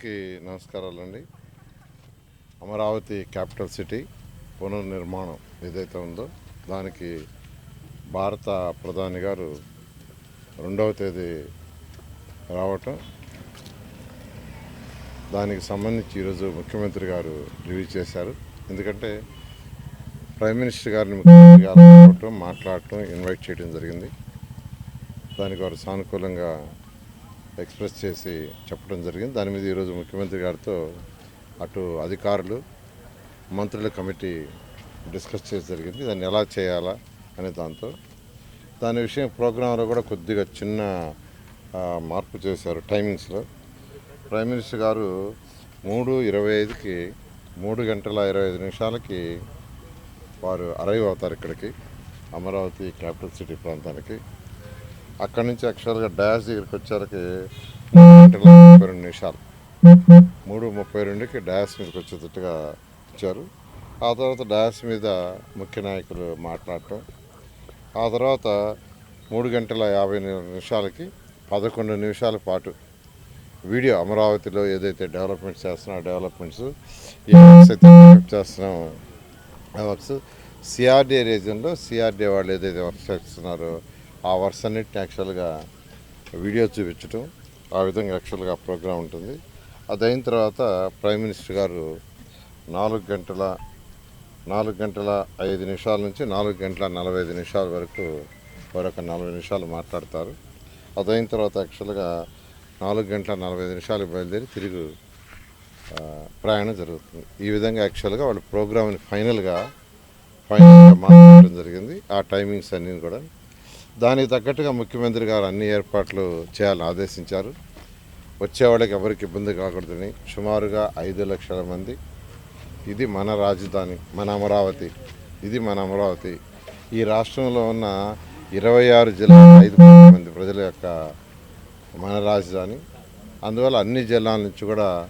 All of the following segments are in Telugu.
అందరికీ నమస్కారాలండి. అమరావతి క్యాపిటల్ సిటీ పునర్నిర్మాణం ఏదైతే ఉందో దానికి భారత ప్రధాని గారు రెండవ తేదీ రావటం దానికి సంబంధించి ఈరోజు ముఖ్యమంత్రి గారు రివ్యూ చేశారు. ఎందుకంటే ప్రైమ్ మినిస్టర్ గారిని ముఖ్యమంత్రి గారు మాట్లాడటం ఇన్వైట్ చేయడం జరిగింది. దానికి వారు సానుకూలంగా ఎక్స్ప్రెస్ చేసి చెప్పడం జరిగింది. దాని మీద ఈరోజు ముఖ్యమంత్రి గారితో అటు అధికారులు మంత్రుల కమిటీ డిస్కస్ చేసి జరిగింది. దాన్ని ఎలా చేయాలా అనే దాంతో. దాని విషయం ప్రోగ్రాంలో కూడా కొద్దిగా చిన్న మార్పు చేశారు టైమింగ్స్లో. ప్రైమ్ మినిస్టర్ గారు మూడు ఇరవై ఐదుకి మూడు గంటల ఇరవై ఐదు నిమిషాలకి వారు అరైవ్ అవుతారు ఇక్కడికి అమరావతి క్యాపిటల్ సిటీ ప్రాంతానికి. అక్కడి నుంచి యాక్చువల్గా డాష్ దగ్గరికి వచ్చేసరికి మూడు గంటల ముప్పై రెండు నిమిషాలు. మూడు ముప్పై రెండుకి డాష్ మీదకి వచ్చేటట్టుగా ఇచ్చారు. ఆ తర్వాత డాష్ మీద ముఖ్య నాయకులు మాట్లాడటం. ఆ తర్వాత మూడు గంటల యాభై నిమిషాలకి పదకొండు నిమిషాల పాటు వీడియో అమరావతిలో ఏదైతే డెవలప్మెంట్స్ చేస్తున్నా డెవలప్మెంట్స్ ఏ వర్క్స్ అయితే డెవలప్ చేస్తున్నాం ఆ వర్క్స్ సిఆర్డీఏ రీజన్లో సిఆర్డీఏ వాళ్ళు ఏదైతే వర్క్ చేస్తున్నారో ఆ వర్స్ అన్నిటిని యాక్చువల్గా వీడియో చూపించడం ఆ విధంగా యాక్చువల్గా ప్రోగ్రామ్ ఉంటుంది. అది అయిన తర్వాత ప్రైమ్ మినిస్టర్ గారు నాలుగు గంటల నాలుగు గంటల ఐదు నిమిషాల నుంచి నాలుగు గంటల నలభై ఐదు నిమిషాల వరకు మరొక నలభై నిమిషాలు మాట్లాడతారు. అదైన తర్వాత యాక్చువల్గా నాలుగు గంటల నలభై ఐదు నిమిషాలు బయలుదేరి తిరిగి ప్రయాణం జరుగుతుంది. ఈ విధంగా యాక్చువల్గా వాళ్ళు ప్రోగ్రామ్ని ఫైనల్గా ఫైనల్గా మాట్లాడడం జరిగింది. ఆ టైమింగ్స్ అన్నీ కూడా దానికి తగ్గట్టుగా ముఖ్యమంత్రి గారు అన్ని ఏర్పాట్లు చేయాలని ఆదేశించారు. వచ్చేవాళ్ళకి ఎవరికి ఇబ్బంది కాకూడదని సుమారుగా ఐదు లక్షల మంది. ఇది మన రాజధాని మన అమరావతి ఇది మన అమరావతి. ఈ రాష్ట్రంలో ఉన్న ఇరవై ఆరు జిల్లాల ఐదు మంది ప్రజల యొక్క మన రాజధాని. అందువల్ల అన్ని జిల్లాల నుంచి కూడా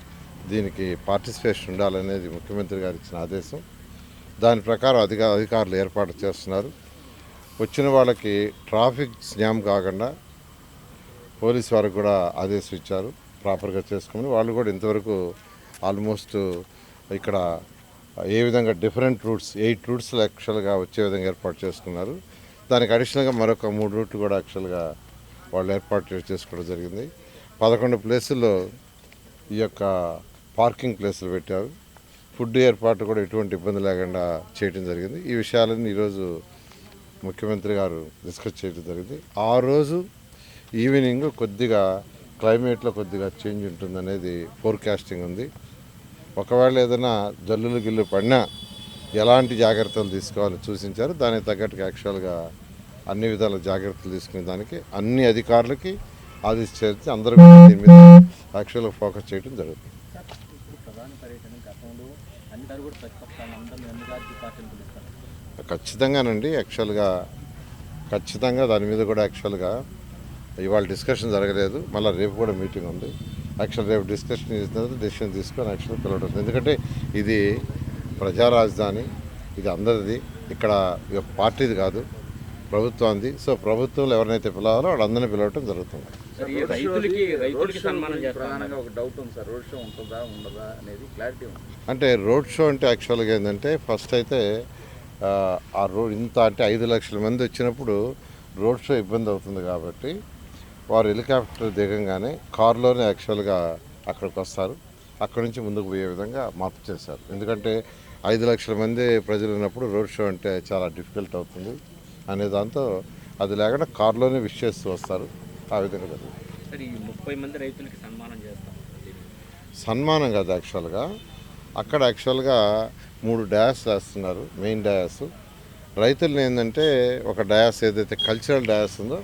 దీనికి పార్టిసిపేషన్ ఉండాలనేది ముఖ్యమంత్రి గారు ఇచ్చిన ఆదేశం. దాని ప్రకారం అధికారులు ఏర్పాటు చేస్తున్నారు. వచ్చిన వాళ్ళకి ట్రాఫిక్ జామ్ కాకుండా పోలీస్ వారికి కూడా ఆదేశం ఇచ్చారు. ప్రాపర్గా చేసుకుని వాళ్ళు కూడా ఇంతవరకు ఆల్మోస్ట్ ఇక్కడ ఏ విధంగా డిఫరెంట్ రూట్స్ ఎయిట్ రూట్స్ యాక్చువల్గా వచ్చే విధంగా ఏర్పాటు చేసుకున్నారు. దానికి అడిషనల్గా మరొక మూడు రూట్లు కూడా యాక్చువల్గా వాళ్ళు ఏర్పాటు చేసుకోవడం జరిగింది. పదకొండు ప్లేసుల్లో ఈ యొక్క పార్కింగ్ ప్లేసులు పెట్టారు. ఫుడ్ ఏర్పాటు కూడా ఎటువంటి ఇబ్బంది లేకుండా చేయడం జరిగింది. ఈ విషయాలన్నీ ఈరోజు ముఖ్యమంత్రి గారు డిస్కస్ చేయడం జరిగింది. ఆ రోజు ఈవినింగ్ కొద్దిగా క్లైమేట్లో కొద్దిగా చేంజ్ ఉంటుందనేది ఫోర్కాస్టింగ్ ఉంది. ఒకవేళ ఏదైనా జల్లులు గిల్లు పడినా ఎలాంటి జాగ్రత్తలు తీసుకోవాలో సూచించారు. దానికి తగ్గట్టుగా యాక్చువల్గా అన్ని విధాల జాగ్రత్తలు తీసుకునే దానికి అన్ని అధికారులకి ఆదేశించి అందరూ దీని మీద యాక్చువల్గా ఫోకస్ చేయడం జరుగుతుంది. పర్యటన గతంలో అన్ని కూడా ప్రతిపక్షాలు అందరూ అన్ని రాజకీయ పార్టీలు పిలుస్తారు. ఖచ్చితంగానండి. యాక్చువల్గా ఖచ్చితంగా దాని మీద కూడా యాక్చువల్గా ఇవాళ డిస్కషన్ జరగలేదు. మళ్ళీ రేపు కూడా మీటింగ్ ఉంది. యాక్చువల్ రేపు డిస్కషన్ చేసిన తర్వాత డెసిషన్ తీసుకొని యాక్చువల్ పిలవడం. ఎందుకంటే ఇది ప్రజా రాజధాని ఇది అందరిది. ఇక్కడ ఇక పార్టీది కాదు ప్రభుత్వానికి సో ప్రభుత్వంలో ఎవరినైతే పిలవాలో వాళ్ళందరినీ పిలవటం జరుగుతుంది. సార్, ఈ రైతులకి రైతులకి సన్మానం చేస్తారు ప్రధానంగా ఒక డౌట్ ఉంది సార్. రోడ్ షో ఉంటుందా ఉండదా అనేది క్లారిటీ ఉంది. అంటే రోడ్ షో అంటే యాక్చువల్గా ఏంటంటే ఫస్ట్ అయితే ఆ, రోడ్ ఇంత అంటే ఐదు లక్షల మంది వచ్చినప్పుడు రోడ్ షో ఇబ్బంది అవుతుంది కాబట్టి వారు హెలికాప్టర్ దిగంగానే కారులోనే యాక్చువల్గా అక్కడికి వస్తారు. అక్కడి నుంచి ముందుకు పోయే విధంగా మార్పు చేశారు. ఎందుకంటే ఐదు లక్షల మంది ప్రజలు ఉన్నప్పుడు రోడ్ షో అంటే చాలా డిఫికల్ట్ అవుతుంది అనే దాంతో అది లేకుండా కారులోనే విష్ చేస్తూ వస్తారు. ఆ విధంగా జరుగుతుంది. ముప్పై మంది రైతులకి సన్మానం చేస్తాం సన్మానం కాదు యాక్చువల్గా. అక్కడ యాక్చువల్గా మూడు డయాస్ వేస్తున్నారు మెయిన్ డయాస్. రైతులను ఏంటంటే ఒక డయాస్ ఏదైతే కల్చరల్ డయాస్ ఉందో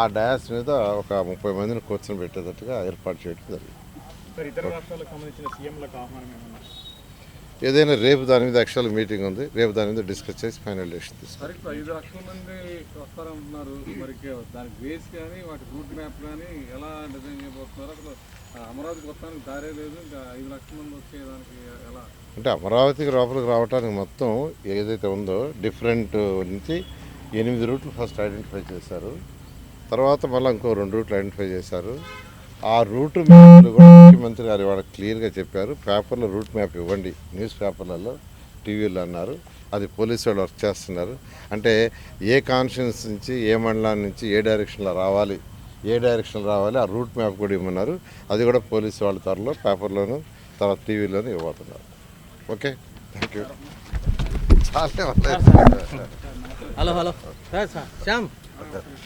ఆ డయాస్ మీద ఒక ముప్పై మందిని కూర్చొని పెట్టేటట్టుగా ఏర్పాటు చేయడం జరిగింది. ఏదైనా రేపు దాని మీద యాక్చువల్ మీటింగ్ ఉంది రేపు దాని మీద డిస్కస్ చేసి ఫైనల్ డెసిషన్ అంటే అమరావతికి లోపలికి రావడానికి మొత్తం ఏదైతే ఉందో డిఫరెంట్ నుంచి ఎనిమిది రూట్లు ఫస్ట్ ఐడెంటిఫై చేశారు. తర్వాత మళ్ళీ ఇంకో రెండు రూట్లు ఐడెంటిఫై చేశారు. ఆ రూట్ మ్యాప్లు కూడా ముఖ్యమంత్రి గారు ఇవాళ క్లియర్గా చెప్పారు. పేపర్లో రూట్ మ్యాప్ ఇవ్వండి. న్యూస్ పేపర్లలో టీవీలో అన్నారు. అది పోలీసు వాళ్ళు వర్క్ చేస్తున్నారు. అంటే ఏ కాన్షియన్స్ నుంచి ఏ మండలం నుంచి ఏ డైరెక్షన్లో రావాలి ఏ డైరెక్షన్లో రావాలి ఆ రూట్ మ్యాప్ కూడా ఇవ్వమన్నారు. అది కూడా పోలీసు వాళ్ళ త్వరలో పేపర్లోను తర్వాత టీవీలోను ఇవ్వబోతున్నారు. ఓకే? Thank you. చాలా హలో హలో. శ్యామ్.